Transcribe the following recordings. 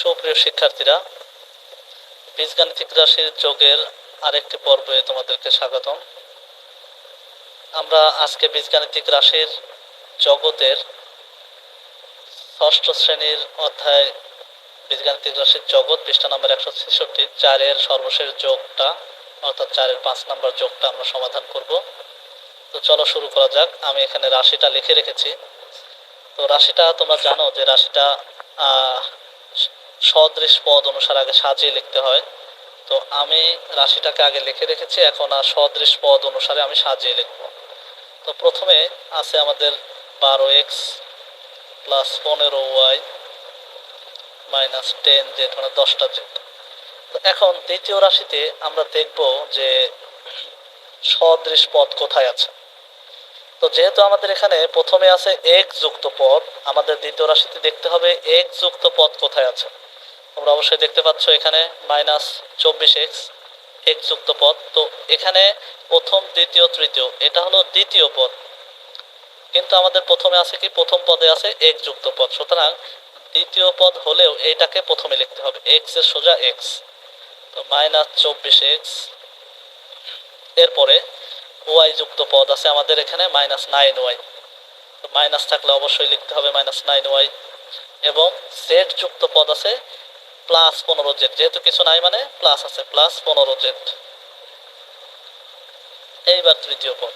সুপ্রিয় শিক্ষার্থীরা, বীজগাণিতিক রাশির যোগের আরেকটি পর্বে তোমাদেরকে স্বাগতম। আমরা আজকে বীজগাণিতিক রাশির জগতের ষষ্ঠ শ্রেণির অধ্যায় বীজগাণিতিক রাশির জগৎ পৃষ্ঠা নম্বর একশো ছেষট্টি, চারের সর্বশেষ যোগটা, অর্থাৎ চারের পাঁচ নম্বর যোগটা আমরা সমাধান করব। তো চলো শুরু করা যাক। আমি এখানে রাশিটা লিখে রেখেছি। তো রাশিটা তোমরা জানো যে রাশিটা সদৃশ পদ অনুসারে আগে সাজিয়ে লিখতে হয়। তো আমি রাশিটাকে আগে লিখে রেখেছি, এখন আর সদৃশ পদ অনুসারে আমি সাজিয়ে লিখব। তো প্রথমে আছে আমাদের বারো এক্স প্লাস পনেরো ওয়াই মাইনাস টেন জেড মানে দশটা জেড। তো এখন দ্বিতীয় রাশিতে আমরা দেখব যে সদৃশ পদ কোথায় আছে। তো যেহেতু আমাদের এখানে প্রথমে আছে এক যুক্ত পদ, আমাদের দ্বিতীয় রাশিতে দেখতে হবে এক যুক্ত পদ কোথায় আছে। তোমরা অবশ্যই দেখতে পাচ্ছ এখানে মাইনাস চব্বিশ এক্স এক্স যুক্ত পদ। তো এখানে প্রথম, দ্বিতীয়, তৃতীয়, এটা হলো দ্বিতীয় পদ। কিন্তু আমাদের প্রথমে আছে কি? প্রথম পদে আছে এক যুক্ত পদ। সুতরাং দ্বিতীয় পদ হলেও এইটাকে প্রথমে লিখতে হবে। এক্সের সোজা এক্স তো মাইনাস চব্বিশ এক্স এরপরে ওয়াই যুক্ত পদ আছে আমাদের এখানে মাইনাস নাইন ওয়াই তো মাইনাস থাকলে অবশ্যই লিখতে হবে মাইনাস নাইন ওয়াই এবং জেড যুক্ত পদ আছে প্লাস পনেরো জেড যেহেতু কিছু নাই মানে প্লাস আছে প্লাস পনেরো জেড এইবার তৃতীয় পদ।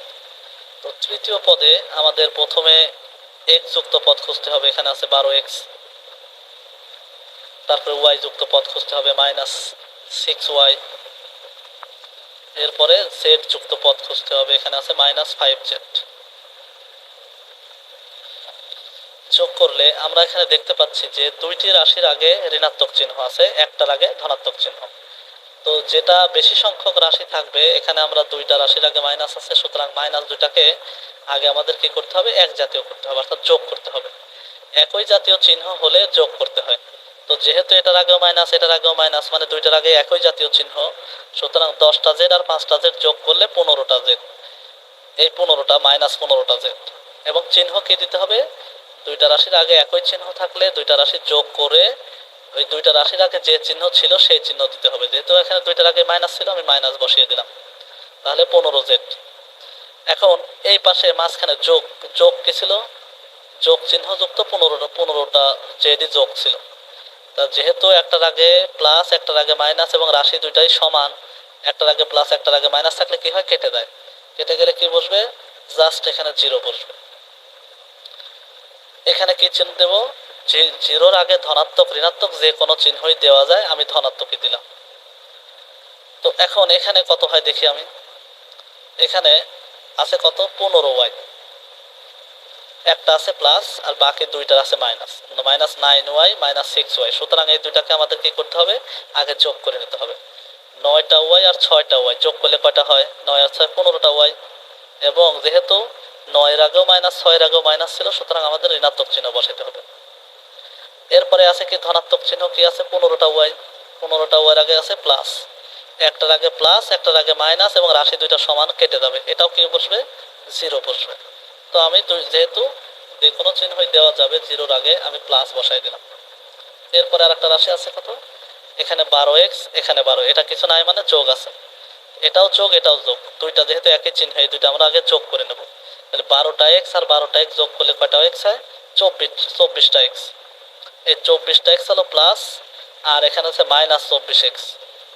তো তৃতীয় পদে আমাদের প্রথমে এক্স যুক্ত পদ খুঁজতে হবে, এখানে আছে বারো এক্স তারপরে ওয়াই যুক্ত পদ খুঁজতে হবে মাইনাস সিক্স ওয়াই এরপরে জেড যুক্ত পদ খুঁজতে হবে, এখানে আছে মাইনাস ফাইভ জেড যোগ করলে আমরা এখানে দেখতে পাচ্ছি যে দুইটি রাশির আগে ঋণাত্মক চিহ্ন আছে, একটার আগে ধনাত্মক চিহ্ন। তো যেটা বেশি সংখ্যক রাশি থাকবে, এখানে আমরা দুইটা রাশির আগে মাইনাস আছে, সুতরাং মাইনাস দুইটাকে আগে আমাদের কি করতে হবে? এক জাতীয় করতে হবে, অর্থাৎ যোগ করতে হবে। একই জাতীয় চিহ্ন হলে যোগ করতে হয়। তো যেহেতু এটার আগেও মাইনাস এটার আগেও মাইনাস মানে দুইটার আগে একই জাতীয় চিহ্ন, সুতরাং দশটা জেড আর পাঁচটা জেড যোগ করলে পনেরোটা জেড এই পনেরোটা মাইনাস পনেরোটা জেড এবং চিহ্ন কি দিতে হবে? দুইটা রাশির আগে একই চিহ্ন থাকলে দুইটা রাশি যোগ করে ওই দুইটা রাশির আগে যে চিহ্ন ছিল সেই চিহ্ন দিতে হবে। যেহেতু এখানে দুইটার আগে মাইনাস ছিল, আমি মাইনাস বসিয়ে দিলাম। তাহলে পনেরো জেড এখন এই পাশে মাঝখানে যোগ যোগ কি ছিল? যোগ চিহ্ন যুক্ত পনেরোটা পনেরোটা জেডই যোগ ছিল। তা যেহেতু একটার আগে প্লাস একটার আগে মাইনাস এবং রাশি দুইটাই সমান, একটার আগে প্লাস একটার আগে মাইনাস থাকলে কি হয়? কেটে দেয়। কেটে গেলে কি বসবে? জাস্ট এখানে জিরো বসবে। এখানে কি চিহ্ন দেবো? জিরোর আগে ধনাত্মক, ঋণাত্মক যে কোনো চিহ্নই দেওয়া যায়, আমি ধনাত্মকই দিলাম। তো এখন এখানে কত হয় দেখি আমি। এখানে আছে কত? পনেরো ওয়াই একটা আছে প্লাস আর বাকি দুইটার আছে minus minus nine Y minus six Y সুতরাং এই দুইটাকে আমাদের কি করতে হবে? আগে যোগ করে নিতে হবে। নয়টা ওয়াই আর ছয়টা ওয়াই যোগ করলে কয়টা হয়? নয় আর ছয়, পনেরোটা ওয়াই এবং যেহেতু নয়ের আগেও মাইনাস, ছয়ের আগেও মাইনাস ছিল, সুতরাং আমাদের ঋণাত্মক চিহ্ন বসাতে হবে। এরপরে আছে কি ধনাত্মক চিহ্ন কি আছে? পনেরোটা ওয়াই, পনেরোটা ওয়াইয়ের আগে আছে প্লাস। একটার আগে প্লাস, একটার আগে মাইনাস এবং রাশি দুইটা সমান কেটে যাবে। এটাও কি বসবে? জিরো বসবে। তো আমি যেহেতু যে কোনো চিহ্নই দেওয়া যাবে জিরোর আগে, আমি প্লাস বসাই দিলাম। এরপরে আর একটা রাশি আছে কত? এখানে বারো এক্স, এখানে বারো। এটা কিছু নাই মানে যোগ আছে। এটাও যোগ এটাও যোগ। দুইটা যেহেতু একই চিহ্ন, এই দুইটা আমরা আগে যোগ করে নেব। তাহলে বারোটা এক্স আর বারোটা এক্স যোগ করলে কয়টা এক্স হয়? চব্বিশ, চব্বিশটা এক্স এই চব্বিশটা এক্স হলো প্লাস আর এখানে আছে মাইনাস চব্বিশ এক্স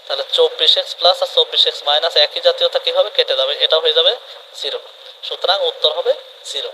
তাহলে চব্বিশ এক্স প্লাস আর চব্বিশ এক্স মাইনাস একই জাতীয়তা কী হবে? কেটে যাবে। এটা হয়ে যাবে জিরো সুতরাং উত্তর হবে জিরো